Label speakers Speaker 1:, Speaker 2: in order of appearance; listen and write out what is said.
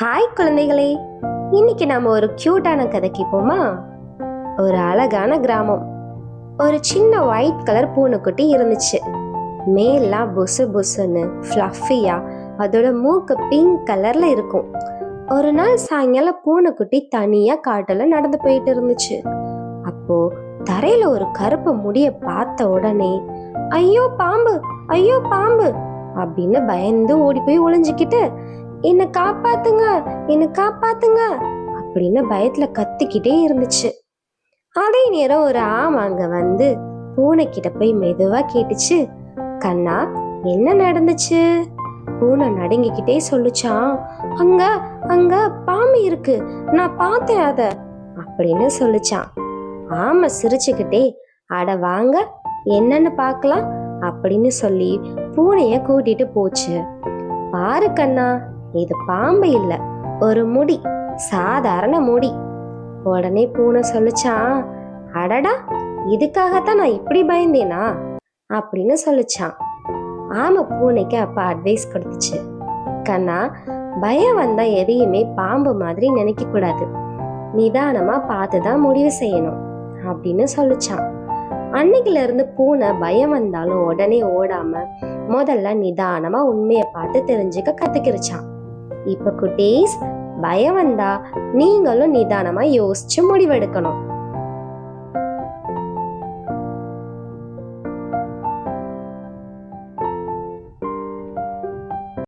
Speaker 1: Hi குழந்தைகளே. இன்னைக்கு நாம ஒரு கியூட்டான கதை கேட்போமா ஒரு அழகான கிராமம். ஒரு சின்ன ஒயிட் கலர் பூனைக்குட்டி இருந்துச்சு. மேலாம் புசு புசுன்னு ஃப்ளஃபியா அதோட மூக்கு பிங்க் கலர்ல இருக்கும். ஒரு நாள் சாயங்காலம் பூனைக்குட்டி தனியா காட்டுல நடந்து போயிட்டு இருந்துச்சு. அப்போ தரையில ஒரு கருப்பு முடிய பார்த்த உடனே ஐயோ பாம்பு! ஐயோ பாம்பு! அப்படின்னு பயந்து ஓடி போய் ஒளிஞ்சுக்கிட்டு என்னை காப்பாத்துங்க என்னை காப்பாத்துங்க அப்படின்னு பயத்துல கத்திக்கிட்டே இருந்துச்சு. அதே நேரம் ஒரு ஆம் அங்க வந்து கிட்ட போய் மெதுவா கேட்டுச்சு. கண்ணா என்ன நடந்துச்சு? பூனை நடுங்கிக்கிட்டே சொல்லுச்சான் அங்க அங்க பாம்பு இருக்கு நான் பார்த்தேன் அத அப்படின்னு சொல்லுச்சான் ஆமை சிரிச்சுக்கிட்டே அட வாங்க என்னன்னு பார்க்கலாம் அப்படின்னு சொல்லி பூனைய கூட்டிட்டு போச்சு. பாரு கண்ணா இது பாம்பு இல்ல. ஒரு முடி. சாதாரண முடி. உடனே பூனை சொல்லிச்சான் அடடா இதுக்காகத்தான் நான் இப்படி பயந்தேனா? அப்படின்னு சொல்லிச்சான் ஆமா பூனைக்கு அப்ப அட்வைஸ் கொடுத்துச்சு. கண்ணா பயம் வந்தா எதையுமே பாம்பு மாதிரி நினைக்க கூடாது. நிதானமா பார்த்து தான் முடிவு செய்யணும் அப்படின்னு சொல்லிச்சான் அன்னைக்குல இருந்து பூனை பயம் வந்தாலும் உடனே ஓடாம முதல்ல நிதானமா உண்மையை பார்த்து தெரிஞ்சுக்க கத்துக்கிருச்சான் இப்போ குட்டீஸ் பயம் வந்தா நீங்களும் நிதானமா யோசிச்சு முடிவெடுக்கணும்.